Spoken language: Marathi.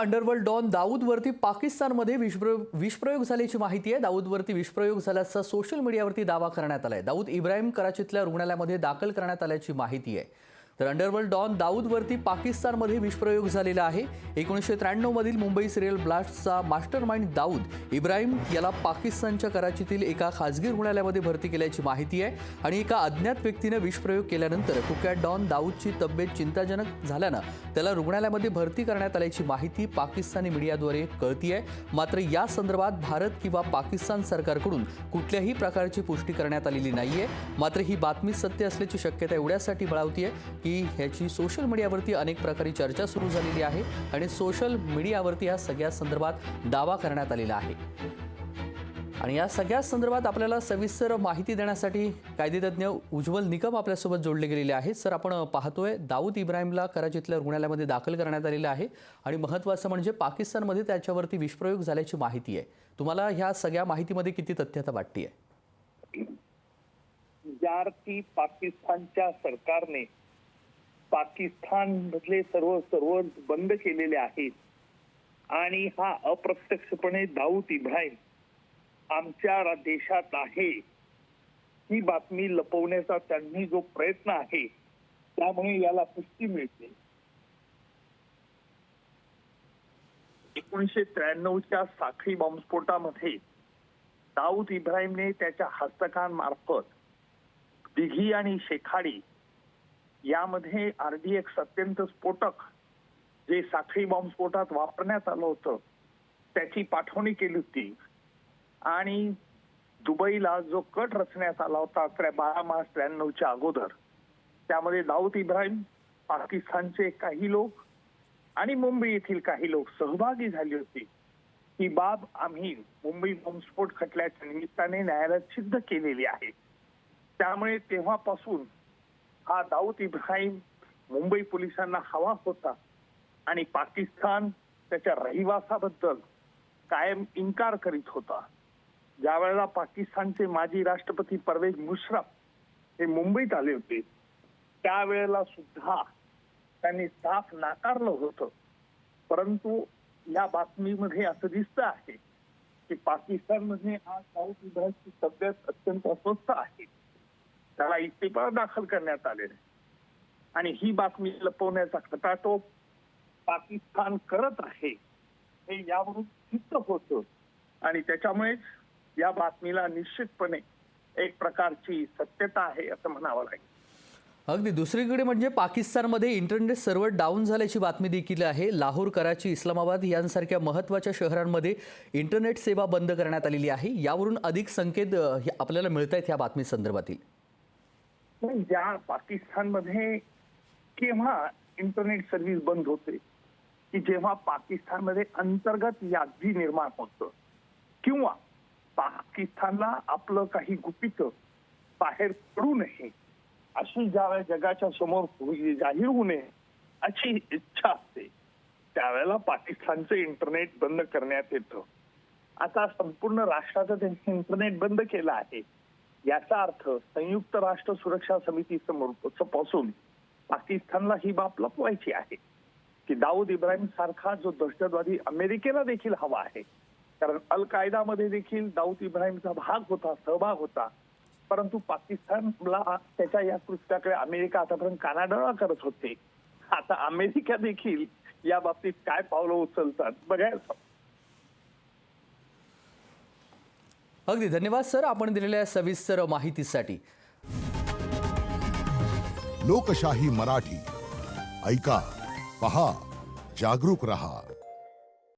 अंडरवर्ल्ड डॉन दाऊदवरती पाकिस्तानमध्ये विषप्रयोग विषप्रयोग झाल्याची माहिती आहे. दाऊदवरती विषप्रयोग झाल्याचा सोशल मीडियावरती दावा करण्यात आला आहे दाऊद इब्राहिम कराचीतल्या रुग्णालयामध्ये दाखल करण्यात आल्याची माहिती आहे. तर अंडरवर्ल्ड डॉन दाऊदवरती पाकिस्तानमध्ये विषप्रयोग झालेला आहे. एकोणीसशे त्र्याण्णवमधील मुंबई सिरियल ब्लास्टचा मास्टर माइंड दाऊद इब्राहिम याला पाकिस्तानच्या कराचीतील एका खासगी रुग्णालयामध्ये भरती केल्याची माहिती आहे आणि एका अज्ञात व्यक्तीने विषप्रयोग केल्यानंतर कुख्यात डॉन दाऊदची तब्येत चिंताजनक झाल्यानं त्याला रुग्णालयामध्ये भरती करण्यात आल्याची माहिती पाकिस्तानी मीडियाद्वारे कळतीये. मात्र या संदर्भात भारत किंवा पाकिस्तान सरकारकडून कुठल्याही प्रकारची पुष्टी करण्यात आलेली नाहीये. मात्र ही बातमी सत्य असल्याची शक्यता एवढ्यासाठी बळावतीये की की ह्याची सोशल मीडियावरती अनेक प्रकारे चर्चा सुरू झालेली आहे आणि सोशल मीडियावरती या सगळ्या संदर्भात दावा करण्यात आलेला आहे. आणि या सगळ्या संदर्भात आपल्याला सविस्तर माहिती देण्यासाठी कायदेतज्ञ उज्ज्वल निकम आपल्यासोबत जोडले गेलेले आहेत. सर आपण पाहतोय दाऊद इब्राहिमला कराचीतल्या रुग्णालयामध्ये दाखल करण्यात आलेलं आहे आणि महत्त्वाचं म्हणजे पाकिस्तानमध्ये त्याच्यावरती विषप्रयोग झाल्याची माहिती आहे. तुम्हाला ह्या सगळ्या माहितीमध्ये किती तथ्यता वाटते ज्यार्थी पाकिस्तानच्या सरकारने पाकिस्तान मधले सर्व सर्व बंद केलेले आहेत. आणि हा अप्रत्यक्षपणे दाऊद इब्राहिम आमच्या देशात आहे. ही बातमी लपवण्याचा त्यांनी जो प्रयत्न आहे त्यामुळे याला पुष्टी मिळते. एकोणीसशे त्र्याण्णवच्या साखळी बॉम्बस्फोटामध्ये दाऊद इब्राहिमने त्याच्या हस्तकांमार्फत दिघी आणि शेखाडी यामध्ये आरडीएक्स अत्यंत स्फोटक जे साखळी बॉम्बस्फोटात वापरण्यात आलं होतं त्याची पाठवणी केली होती. आणि दुबईला जो कट रचण्यात आला होता अकरा बारा मार्च त्र्याण्णवच्या अगोदर त्यामध्ये दाऊद इब्राहिम पाकिस्तानचे काही लोक आणि मुंबई येथील काही लोक सहभागी झाली होती. ही बाब आम्ही मुंबई बॉम्बस्फोट खटल्याच्या निमित्ताने न्यायालयात सिद्ध केलेली आहे. त्यामुळे तेव्हापासून हा दाऊद इब्राहिम मुंबई पोलिसांना हवा होता आणि पाकिस्तान त्याच्या रहिवासाबद्दल कायम इन्कार करीत होता. ज्यावेळेला पाकिस्तानचे माजी राष्ट्रपती परवेज मुश्रफ हे मुंबईत आले होते त्यावेळेला सुद्धा त्यांनी साफ नाकारलं होतं. परंतु या बातमीमध्ये असं दिसतं आहे की पाकिस्तानमध्ये आज दाऊद इब्राहिमची तब्येत अत्यंत अस्वस्थ आहे. त्याला इस्तिफा दाखल करण्यात आलेला आहे आणि ही बातमी लपवण्याचा खटाटोप पाकिस्तान करत आहे हे यावरून सिद्ध होत. आणि त्याच्यामुळे या बातमीला निश्चितपणे एक प्रकारची सत्यता आहे असं म्हणावं लागेल. अगदी दुसरीकडे म्हणजे पाकिस्तानमध्ये इंटरनेट सर्व्हर डाऊन झाल्याची बातमी देखील आहे. लाहोर कराची इस्लामाबाद यांसारख्या महत्त्वाच्या शहरांमध्ये इंटरनेट सेवा बंद करण्यात आलेली आहे. यावरून अधिक संकेत हे आपल्याला मिळत आहेत या बातमी संदर्भातील. ज्या पाकिस्तानमध्ये केव्हा इंटरनेट सर्व्हिस बंद होते की जेव्हा पाकिस्तानमध्ये अंतर्गत यादी निर्माण होतं किंवा पाकिस्तानला आपलं काही गुपित बाहेर पडू नये अशी ज्यावेळेस जगाच्या समोर जाहीर होऊ नये अशी इच्छा असते त्यावेळेला पाकिस्तानचं इंटरनेट बंद करण्यात येतं. आता संपूर्ण राष्ट्राचं त्यांनी इंटरनेट बंद केलं आहे. याचा अर्थ संयुक्त राष्ट्र सुरक्षा समिती समोर पासून पाकिस्तानला ही बाब लपवायची आहे. की दाऊद इब्राहिम सारखा जो दहशतवादी अमेरिकेला देखील हवा आहे. कारण अल कायदामध्ये देखील दाऊद इब्राहिमचा भाग होता सहभाग होता. परंतु पाकिस्तानला त्याच्या या कृत्याकडे अमेरिका आतापर्यंत कानाडोळा करत होते. आता अमेरिका देखील या बाबतीत काय पावलं उचलतात बघायला अगदी धन्यवाद सर. आपण दिलेल्या सविस्तर माहितीसाठी. लोकशाही मराठी. ऐका पहा जागरूक रहा.